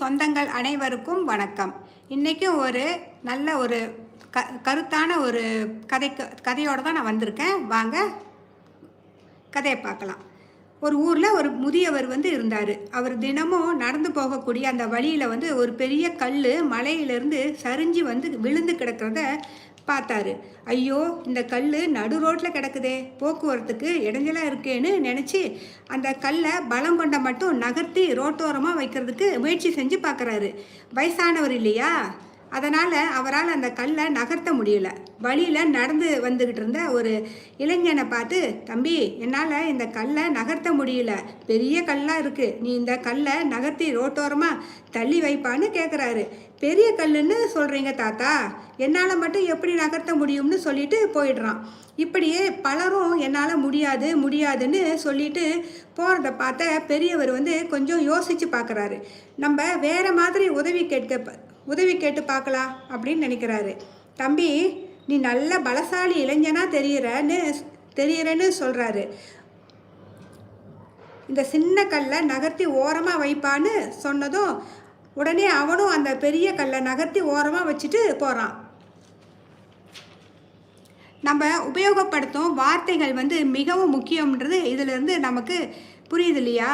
சொந்தங்கள் அனைவருக்கும் வணக்கம். இன்றைக்கும் ஒரு நல்ல ஒரு க கருத்தான ஒரு கதைக்கு கதையோடு தான் நான் வந்திருக்கேன். வாங்க கதையை பார்க்கலாம். ஒரு ஊரில் ஒரு முதியவர் வந்து இருந்தார். அவர் தினமும் நடந்து போகக்கூடிய அந்த வழியில் வந்து ஒரு பெரிய கல் மலையிலேருந்து சரிஞ்சு வந்து விழுந்து கிடக்கிறத பார்த்தாரு ஐயோ இந்த கல் நடு ரோட்டில் கிடக்குதே போக்குவரத்துக்கு இடைஞ்சலாக இருக்கேன்னு நினச்சி அந்த கல்லை பலம் கொண்ட மட்டும் நகர்த்தி ரோட்டோரமாக வைக்கிறதுக்கு முயற்சி செஞ்சு பார்க்குறாரு வயசானவர் இல்லையா? அதனால் அவரால் அந்த கல்லை நகர்த்த முடியல. வழியில் நடந்து வந்துக்கிட்டு இருந்த ஒரு இளைஞனை பார்த்து தம்பி என்னால் இந்த கல்லை நகர்த்த முடியல. பெரிய கல்லாக இருக்குது நீ இந்த கல்லை நகர்த்தி ரோட்டோரமாக தள்ளி வைப்பான்னு கேட்குறாரு பெரிய கல்லுன்னு சொல்கிறீங்க தாத்தா. என்னால் மட்டும் எப்படி நகர்த்த முடியும்னு சொல்லிட்டு போயிடுறான். இப்படியே பலரும் என்னால் முடியாது முடியாதுன்னு சொல்லிட்டு போகிறத பார்த்த பெரியவர் வந்து கொஞ்சம் யோசித்து பார்க்குறாரு நம்ம வேறு மாதிரி உதவி கேட்க உதவி கேட்டு பார்க்கலாம் அப்படின்னு நினைக்கிறாரு. தம்பி நீ நல்ல பலசாலி இளைஞனாக தெரியறன்னு தெரியிறேன்னு சொல்கிறாரு இந்த சின்ன கல்லை நகர்த்தி ஓரமாக வைப்பான்னு சொன்னதும் உடனே அவனும் அந்த பெரிய கல்லை நகர்த்தி ஓரமாக வச்சுட்டு போகிறான் நம்ம உபயோகப்படுத்தும் வார்த்தைகள் வந்து மிகவும் முக்கியம்ன்றது இதிலிருந்து நமக்கு புரியுது இல்லையா?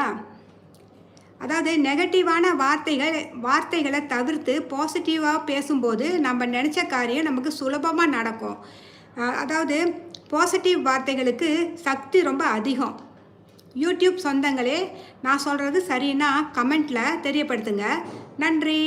அதாவது நெகட்டிவான வார்த்தைகள் வார்த்தைகளை தவிர்த்து பாசிட்டிவாக பேசும்போது நம்ம நினச்ச காரியம் நமக்கு சுலபமாக நடக்கும். அதாவது பாசிட்டிவ் வார்த்தைகளுக்கு சக்தி ரொம்ப அதிகம். யூடியூப் சொந்தங்களே நான் சொல்கிறது சரின்னா கமெண்ட்டில் தெரியப்படுத்துங்க. நன்றி.